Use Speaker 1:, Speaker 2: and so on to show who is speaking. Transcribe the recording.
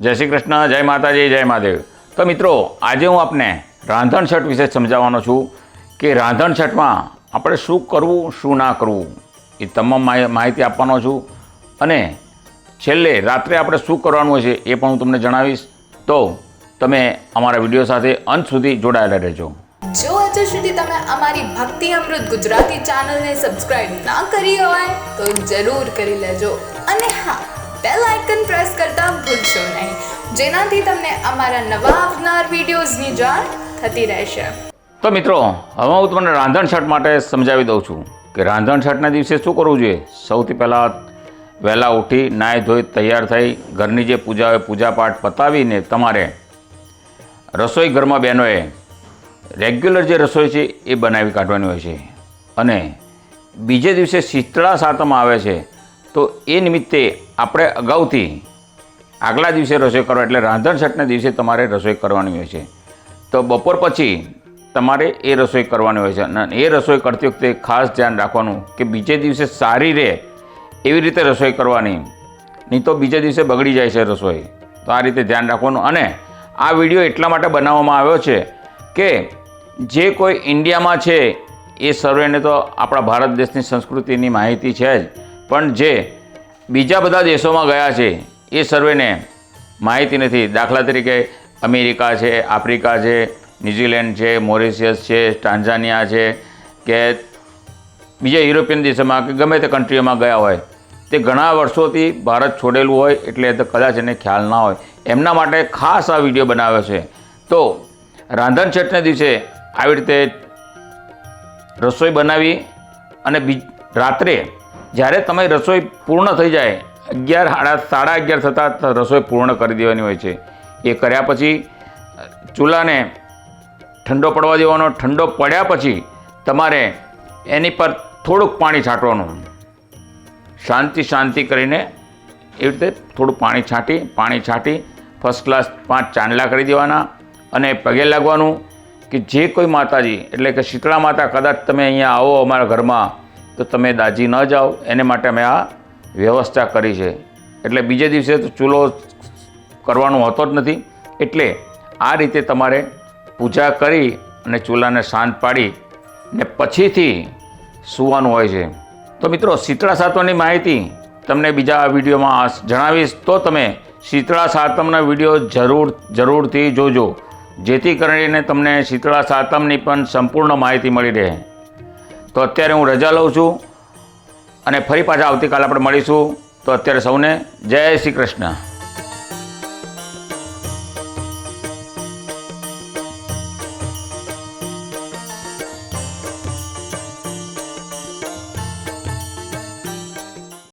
Speaker 1: જય શ્રી કૃષ્ણ, જય માતાજી, જય મહાદેવ. તો મિત્રો, આજે હું આપને રાંધણ છઠ વિશે સમજાવવાનો છું કે રાંધણ છઠમાં આપણે શું કરવું, શું ના કરવું, એ તમામ માહિ- માહિતી આપવાનો છું. અને છેલ્લે રાત્રે આપણે શું કરવાનું છે એ પણ હું તમને જણાવીશ. તો તમે અમારા વીડિયો સાથે અંત સુધી જોડાયેલા રહેજો.
Speaker 2: જો હજુ સુધી તમે અમારી ભક્તિ અમૃત ગુજરાતી ચેનલને સબસ્ક્રાઇબ ના કરી હોય, તો જરૂર કરી લેજો. અને હા બેલ આઇકન પ્રેસ કરતા ભૂલશો નહીં. જેનાથી તમને અમારા નવા આવનાર વિડીયોઝની જાણ થતી રહેશે.
Speaker 1: તો મિત્રો, હવે હું તમને રાંધણ છઠ માટે સમજાવી દઉં છું કે રાંધણ છઠના દિવસે શું કરવું જોઈએ? સૌથી પહેલાં વહેલા ઉઠી, નાહી ધોઈ તૈયાર થઈ, ઘરની જે પૂજા હોય, પૂજાપાઠ પતાવીને તમારે રસોઈ ઘરમાં બહેનોએ રેગ્યુલર જે રસોઈ છે એ બનાવી કાઢવાની હોય છે. અને બીજે દિવસે શીતળા સાતમ આવે છે તો એ નિમિત્તે આપણે અગાઉથી આગલા દિવસે રસોઈ કરો એટલે રાંધણ દિવસે તમારે રસોઈ કરવાની હોય છે. તો બપોર પછી તમારે એ રસોઈ કરવાની હોય છે અને એ રસોઈ કરતી વખતે ખાસ ધ્યાન રાખવાનું કે બીજે દિવસે સારી રહે એવી રીતે રસોઈ કરવાની. નહીં તો બીજે દિવસે બગડી જાય છે રસોઈ. તો આ રીતે ધ્યાન રાખવાનું અને આ વીડિયો એટલા માટે બનાવવામાં આવ્યો છે કે જે કોઈ ઇન્ડિયામાં છે એ સર્વેને તો આપણા ભારત દેશની સંસ્કૃતિની માહિતી છે જ. પણ જે બીજા બધા દેશોમાં ગયા છે, એ સર્વેને માહિતી નથી. દાખલા તરીકે અમેરિકા છે, આફ્રિકા છે, ન્યૂઝીલેન્ડ છે, મોરિશિયસ છે ટાન્ઝાનિયા છે, કે બીજા યુરોપિયન દેશોમાં કે ગમે તે કન્ટ્રીઓમાં ગયા હોય, તે ઘણા વર્ષોથી ભારત છોડેલું હોય એટલે તો કદાચ એને ખ્યાલ ના હોય. એમના માટે ખાસ આ વીડિયો બનાવ્યો છે. તો રાંધણ છઠને દિવસે આવી રીતે રસોઈ બનાવી અને રાત્રે જ્યારે તમે રસોઈ પૂર્ણ થઈ જાય, અગિયાર સાડા સાડા અગિયાર થતાં રસોઈ પૂર્ણ કરી દેવાની હોય છે. એ કર્યા પછી, ચૂલાને ઠંડો પડવા દેવાનો, ઠંડો પડ્યા પછી તમારે એની પર થોડુંક પાણી છાંટવાનું. શાંતિ શાંતિ કરીને એવી રીતે થોડું પાણી છાંટી પાણી છાંટી ફર્સ્ટ ક્લાસ પાંચ ચાંદલા કરી દેવાના અને પગે લાગવાનું કે જે કોઈ માતાજી, એટલે કે શીતળા માતા કદાચ તમે અહીંયા આવો અમારા ઘરમાં તો તમે દાજી ન જાઓ. એને માટે અમે આ વ્યવસ્થા કરી છે. એટલે બીજે દિવસે તો ચૂલો કરવાનો હોતો જ નથી. એટલે આ રીતે તમારે પૂજા કરી અને ચૂલાને શાંત પાડી ને પછીથી સૂવાનું હોય છે. તો મિત્રો, શીતળા સાતમની માહિતી તમને બીજા વિડીયોમાં જણાવીશ. તો તમે શીતળા સાતમના વીડિયો જરૂર, જરૂરથી જોજો. જેથી કરીને તમને શીતળા સાતમની પણ સંપૂર્ણ માહિતી મળી રહે. તો અત્યારે હું રજા લઉં છું અને ફરી પાછા આવતીકાલે આપણે મળીશું. તો અત્યારે સૌને જય શ્રી કૃષ્ણ.